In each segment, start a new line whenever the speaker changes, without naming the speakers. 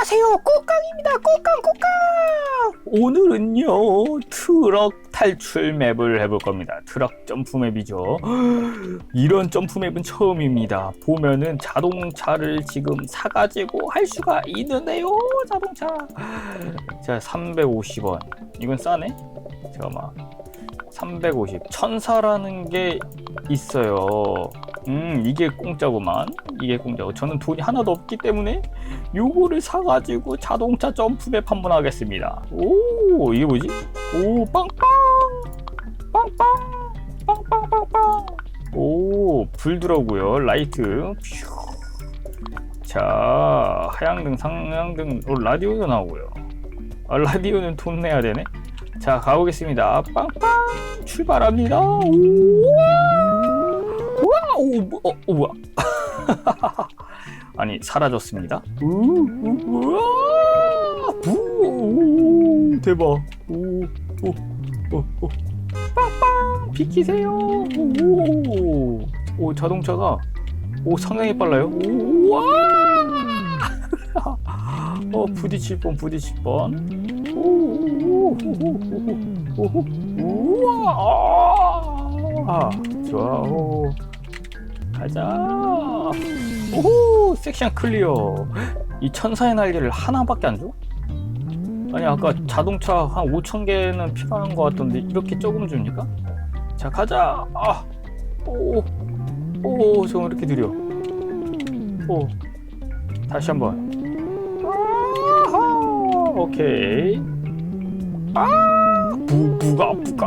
안녕하세요. 꽃깡입니다. 꽃깡, 꽃깡. 오늘은요, 트럭 탈출 맵을 해볼 겁니다. 트럭 점프 맵이죠. 이런 점프 맵은 처음입니다. 보면은 자동차를 지금 사가지고 할 수가 있는데요, 자동차. 자, 350원. 이건 싸네? 잠깐만. 350. 천사라는 게 있어요. 음, 이게 공짜구만. 이게 공짜고. 저는 돈이 하나도 없기 때문에 요거를 사가지고 자동차 점프맵 한번 하겠습니다. 오, 이게 뭐지? 오, 빵빵! 빵빵! 빵빵빵빵! 오, 불 들어오고요. 라이트. 퓨. 자, 하향등, 상향등, 어, 라디오도 나오고요. 아, 라디오는 돈 내야 되네. 자, 가보겠습니다. 빵빵! 출발합니다. 우와! 오, 뭐, 어, 어, 뭐야? 아니 사라졌습니다. 우, 우와, 부, 오, 대박. 오, 오, 오, 오. 빵빵 비키세요. 오, 오 자동차가 오 상당히 빨라요. 오, 와. 어 부딪힐 뻔 부딪힐 뻔. 우와. 아, 좋아. 오. 가자. 오호 섹션 클리어. 이 천사의 날개를 하나밖에 안 줘? 아니 아까 자동차 한 5천 개는 필요한 것 같던데 이렇게 조금 줍니까? 자 가자. 아 오 오 저 이렇게 느려. 오 다시 한번. 아하, 오케이. 아 부 부가 부가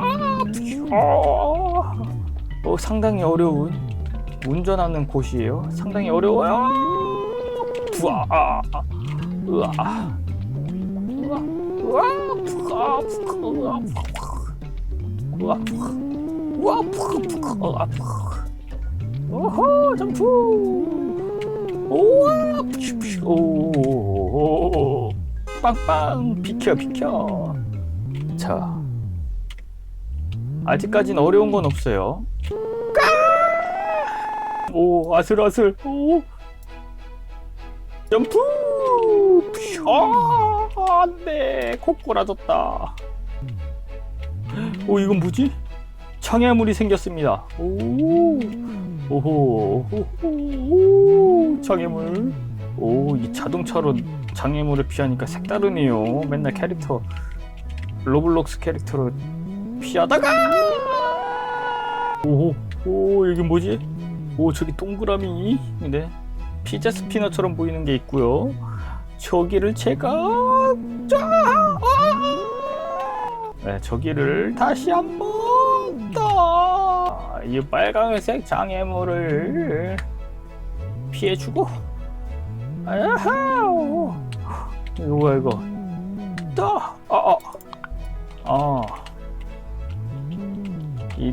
아, 어 상당히 어려운 운전하는 곳이에요. 상당히 어려워요. 부아, 아, 아, 으아, 으아, 으아, 부아, 부아, 으아, 부아, 우와, 부아, 부아, 부아, 오호, 점프, 오와, 푸슈, 오, 빵빵, 비켜, 비켜. 자, 아직까진 어려운 건 없어요. 오 아슬아슬. 오. 점프! 아 안돼. 코 꼬라졌다. 오 이건 뭐지? 장애물이 생겼습니다. 오. 오호 오호 장애물. 오 이 자동차로 장애물을 피하니까 색다르네요. 맨날 캐릭터 로블록스 캐릭터로 피하다가! 오호 오 이게 뭐지 오 저기 동그라미? 네. 피자 스피너처럼 보이는 게 있고요. 저기를 제가 쫙! 네, 저기를 다시 한번 더이 빨강색 장애물을 피해주고. 아하! 이거 이거? 또아아아이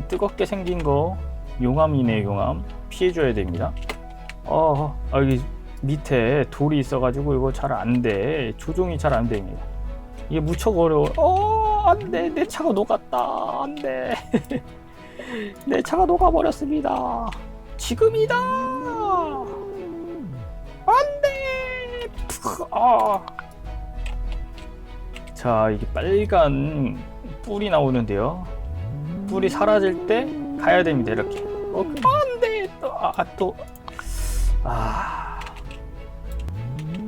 뜨겁게 생긴 거 용암이네 용암 피해줘야 됩니다. 어, 아, 여기 밑에 돌이 있어가지고 이거 잘 안 돼. 조종이 잘 안 됩니다. 이게 무척 어려워. 어, 안 돼. 내 차가 녹았다. 안 돼. 내 차가 녹아버렸습니다. 지금이다. 안 돼. 아. 자, 이게 빨간 뿔이 나오는데요. 뿔이 사라질 때 가야 됩니다. 이렇게. 어, 안 아, 또. 아.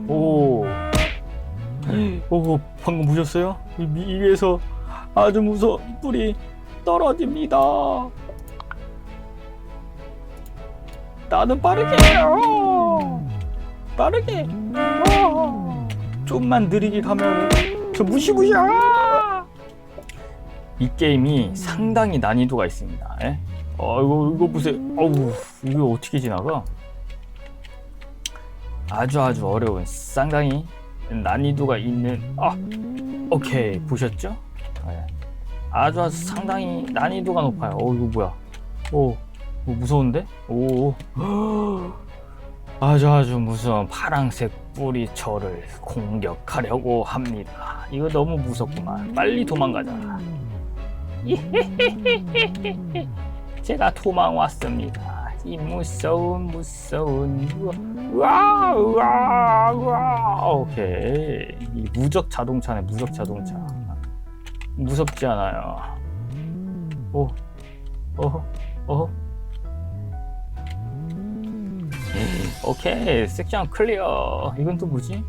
오. 오, 방금 보셨어요? 이 위에서 아주 무서운 뿔이 떨어집니다. 나는 빠르게! 어! 빠르게! 어! 좀만 느리게 가면 저 무시무시야! 이 게임이 상당히 난이도가 있습니다. 예? 어, 이거, 이거 보세요. 어우, 이거 어떻게 지나가? 아주 아주 어려운, 상당히 난이도가 있는, 아, 오케이. 보셨죠? 네. 아주 아주 상당히 난이도가 높아요. 어, 이거 뭐야? 오, 오 무서운데? 오, 아주 아주 무서운 파랑색 뿔이 저를 공격하려고 합니다. 이거 너무 무섭구만. 빨리 도망가자. 제가 도망 왔습니다. 이 무서운 무서운 우와. 오케이. 이 무적 자동차네, 무적 자동차. 무섭지 않아요. 오, 어허, 어허. 오케이, 섹션 클리어. 이건 또 뭐지?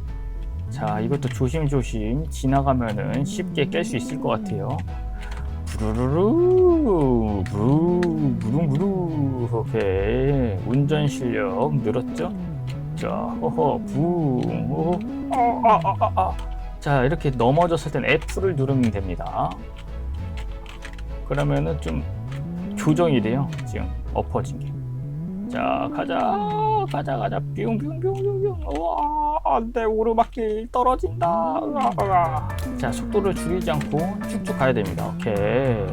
자, 이것도 조심조심 지나가면은 쉽게 깰 수 있을 것 같아요. 부르르르, 부르, 부릉부릉. 오케이. 운전 실력 늘었죠? 자, 허허, 붕, 허허, 아, 아, 아, 아, 이렇게 넘어졌을 땐 F를 누르면 됩니다. 그러면은 좀 조정이 돼요. 지금 엎어진 게. 자, 가자, 가자, 가자, 뿅뿅뿅뿅뿅. 우와, 안돼 오르막길 떨어진다. 으아. 자, 속도를 줄이지 않고 쭉쭉 가야 됩니다. 오케이.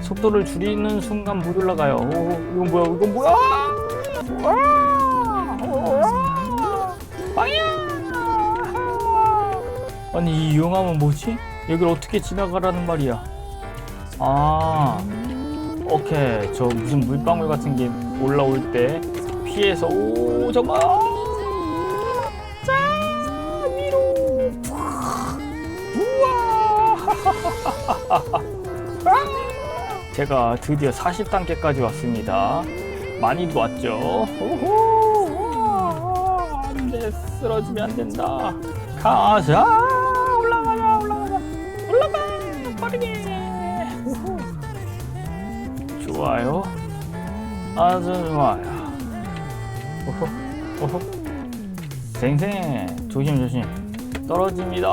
속도를 줄이는 순간 못 올라가요. 오, 이건 뭐야? 이건 뭐야? 우와, 빵야! 아니 이 용암은 뭐지? 여기를 어떻게 지나가라는 말이야? 아, 오케이. 저 무슨 물방울 같은 게 올라올 때 피해서 오 정말 자 위로 우와 제가 드디어 40단계까지 왔습니다. 많이 왔죠? 오호 안돼 쓰러지면 안 된다. 가자 올라가자 올라가자 올라가 빠르게. 좋아요. 아주 좋아요. 오호, 오호. 생생. 조심, 조심. 떨어집니다.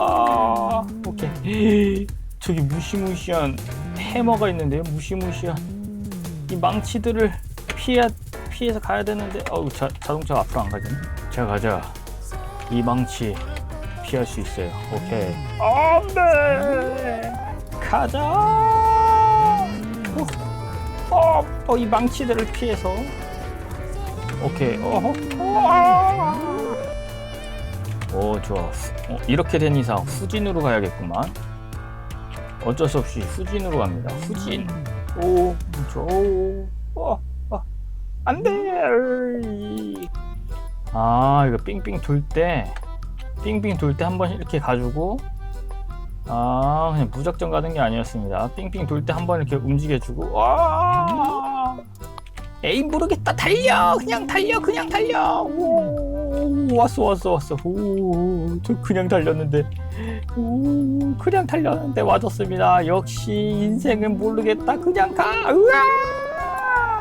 오케이. 저기 무시무시한 해머가 있는데요. 무시무시한. 이 망치들을 피해, 피해서 가야 되는데, 어우, 자, 자동차가 앞으로 안 가지네. 자, 가자. 이 망치 피할 수 있어요. 오케이. 안 돼! 가자! 후. 어, 어, 이 망치들을 피해서. 오케이. 어허. 어, 오, 좋아. 후- 어, 이렇게 된 이상 후진으로 가야겠구만. 어쩔 수 없이 후진으로 갑니다. 후진. 오, 좋아. 어, 어. 안 돼. 아, 이거 삥삥 돌 때, 삥삥 돌때 한 번 이렇게 가지고, 아, 그냥 무작정 가는 게 아니었습니다. 삥삥 돌때 한 번 이렇게 움직여주고, 와! 에이, 모르겠다. 달려! 그냥 달려! 그냥 달려! 오, 왔어, 왔어, 왔어. 오, 저 그냥 달렸는데. 오, 그냥 달렸는데 와줬습니다. 역시 인생은 모르겠다. 그냥 가! 으아!